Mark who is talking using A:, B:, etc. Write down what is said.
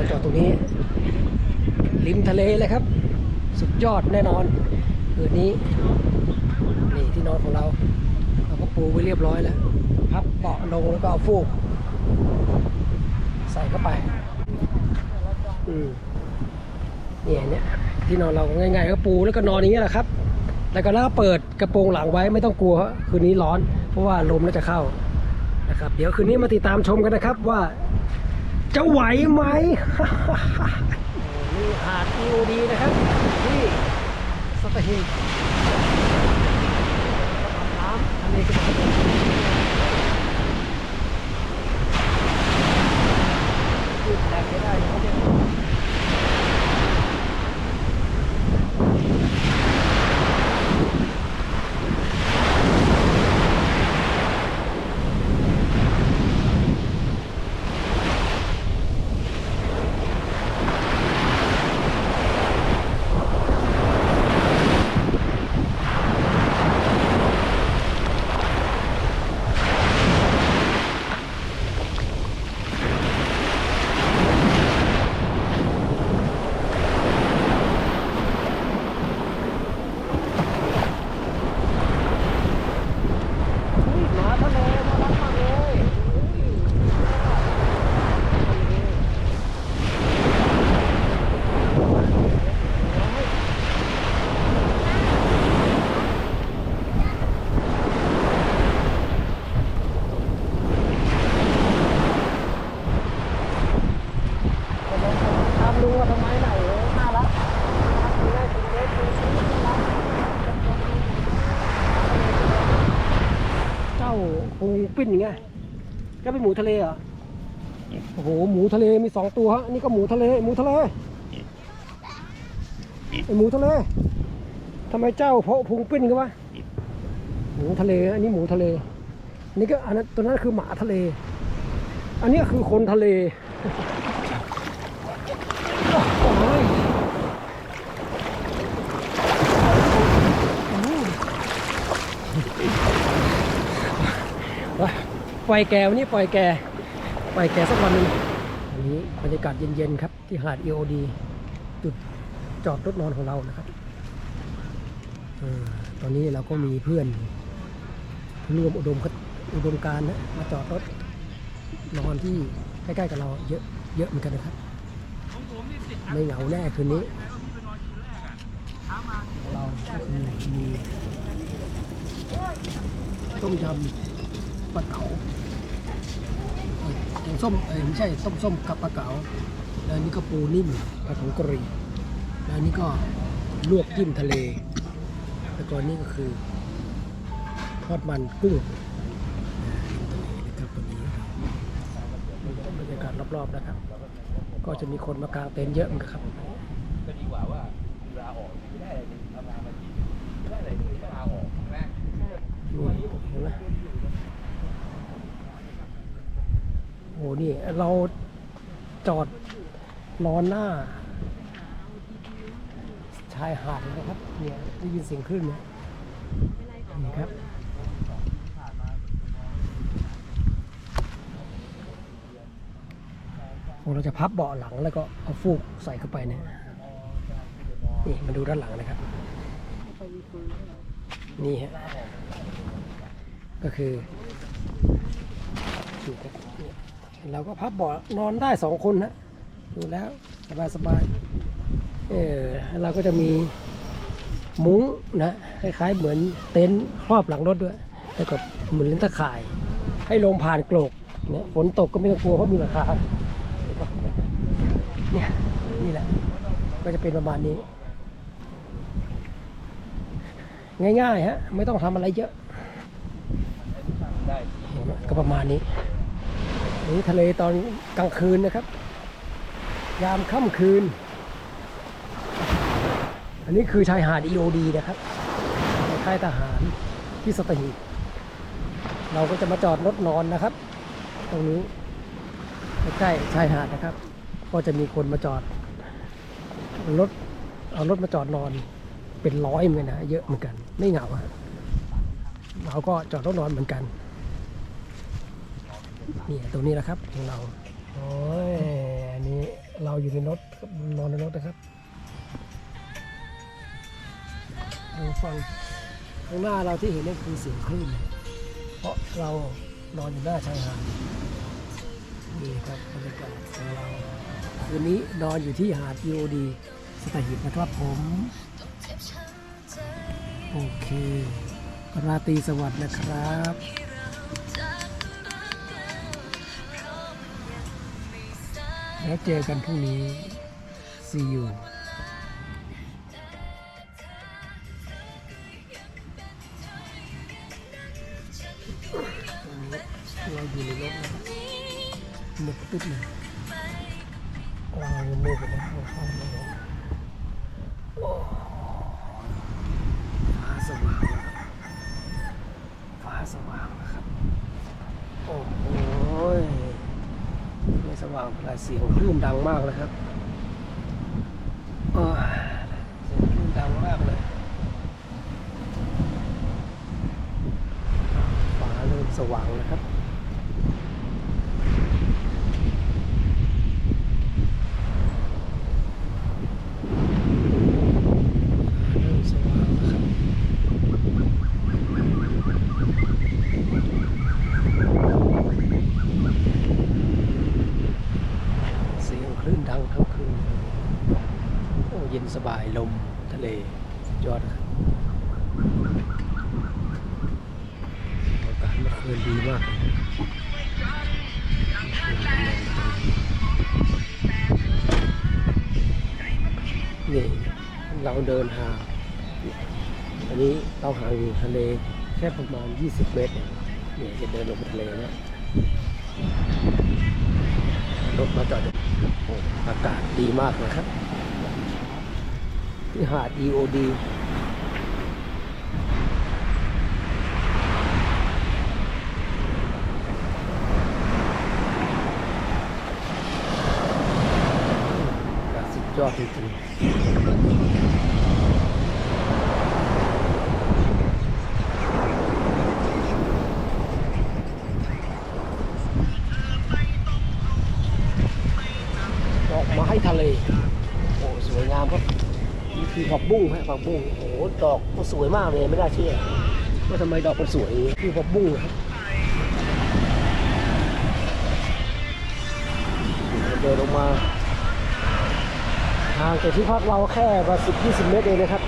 A: เราจอดตรงนี้ริมทะเลเลยครับ สุดยอดแน่นอนคืนนี้นี่ที่นอนของเรา เราก็ปูไว้เรียบร้อยแล้ว พับเบาะลงแล้วก็เอาฟูก ใส่เข้าไปอืมเนี่ยเนี่ยที่นอนเราง่ายๆก็ปูแล้วก็นอนอย่างเงี้ยแหละครับแล้วก็แล้วก็เปิดกระโปรงหลังไว้ไม่ต้องกลัวคืนนี้ร้อน เพราะว่าลมน่าจะเข้านะครับ เดี๋ยวคืนนี้มาติดตามชมกันนะครับว่า จะไหวไหมนี่หาดอิวดีนะครับที่สัตหีบน้ำทะเลก็จะพูดแทนไม่ได้เขาเนี่ย อุ้ยหมาทะเลน่ารักมากเลยอุ้ยถามลุงว่าทำไมน่ะโอ้โหน่ารักน่ารักดีเลยคุณเล็กคุณซื้อน่ารัก เจ้าปูปิ้นไง ก็เป็นหมูทะเลเหรอ โอ้โห หมูทะเลมีสองตัวฮะ นี่ก็หมูทะเล หมูทะเลไอหมูทะเลทำไมเจ้าเพาะพุงปิ้นกันวะ หมูทะเล อันนี้หมูทะเล นี่ก็อันนั้นตัวนั้นคือหมาทะเล อันนี้คือคนทะเล โอ้ยไป ปล่อยแกวันนี้ปล่อยแกปล่อยแกสักวันนึงอันนี้บรรยากาศเย็นๆครับที่หาด EOD จุดจอดรถนอนของเรานะครับอตอนนี้เราก็มีเพื่อนร่วมอุดมอุดมการนะมาจอดรถนอนที่ใกล้ๆกับเราเยอะเยอะเหมือนกันนะครับไม่เหงาแน่คืนนี้เราก็คือมีต้มยำ ปลาเก๋าเอ่อแกงส้มเอ้ยไม่ใช่ต้มส้มกับปลาเก๋าแล้วนี่ก็ปูนิ่มปลาผงกะรี่แล้วนี่ก็ลวกจิ้มทะเลแล้วก็อันนี้ก็คือทอดมันกุ้งนะครับตัวนี้บบรรยากาศรอบๆนะครับ ก็จะมีคนมากางเต็นท์เยอะเหมือนกันครับ
B: ก็ดีกว่าว่าลาออกไม่ได้อะไรเลยทำงานมาทีไม่ได้อะไรเลยก็ลาออกใช่ไหม
A: นี่เห็นไหมโอ้นี่ เราจอดนอนหน้า ชายหาดนะครับ เนี่ยได้ยินเสียงคลื่นเนี่ยนี่ครับโอเราจะพับเบาะหลังแล้วก็เอาฟูกใส่เข้าไปเนี่ยนี่มาดูด้านหลังนะครับ นี่ฮะก็คือนี่ครับ เราก็พับเบาะนอนได้สองคนนะดูแล้วสบายสบายๆเออเราก็จะมีมุ้งนะคล้ายๆเหมือนเต็นท์ครอบหลังรถด้วยแล้วก็เหมือนเลนตะข่าย ให้ลมผ่านโกรกเนี่ยฝนตกก็ไม่ต้องกลัวเพราะมีหลังคาเนี่ยนี่แหละก็จะเป็นประมาณนี้ ง่ายๆฮะไม่ต้องทำอะไรเยอะก็ประมาณนี้ นนี้ทะเลตอนกลางคืนนะครับ ยามค่ำคืน อันนี้คือชายหาด EOD นะครับในค่ายทหารที่สตหีเราก็จะมาจอดรถนอนนะครับ ตรงนี้ใกล้ชายหาดนะครับ ก็จะมีคนมาจอดรถเอารถมาจอดนอนเป็นร้อยเหมือนกันนะเยอะเหมือนกัน ไม่เหงาเราก็จอดรถนอนเหมือนกัน นี่ตรงนี้แหละครับของเราโอ้ยอันนี้เราอยู่ในรถนอนในรถนะครับดูฟังข้างหน้าเราที่เห็นนั่คือเสียงคลื่นเลยเพราะเรานอนอยู่หน้าชายหาดนี่ครับบรรยากาศของเราคืนนี้นอนอยู่ที่หาด EOD สตหีบนะครับผมโอเคราตรีสวัสดิ์นะครับ แล้วเจอกันพรุ่งนี้ see you เราอยู่ในรถนะครับมืดตึ๊บเลยกลางมืดไปแล้วเราเข้ามาแล้วฟ้าสว่างแล้วฟ้าสว่างนะครับ โอ้โห ไม่สว่างเท่าไรเสียงคลื่นดังมากเลยครับเสียงคลื่นดังมากเลยฟ้าเริ่มสว่างแล้วครับ เริ่มสว่างแล้วครับเสียงคลื่นดังทั้งคืนโอ้เย็ นสบายลมทะเล สุดยอดครับอากาศเมื่อคืนดีมากนี่เราเดินหางอันนี้เราห่างอยู่ทะเลแค่ประมาณ 20 เมตรเนี่ยจะเดินลงทะเลนะรถมาจอดอยู่โอ้อากาศดีมากนะครับ ที่หาด EOD สุดยอดจริงๆดอกไม้ทะเล โอ้สวยงามครับนี่คือผัก บุ้งฮะผักบุ้งโอ้โหดอกมันสวยมากเลยไม่น่าเชื่อว่าทำไมดอกมันสวยคือผักบุ้งครับเดินลงมาห่างจากที่พักเราแค่ประสิบยี่สิบเมตรเองนะครับ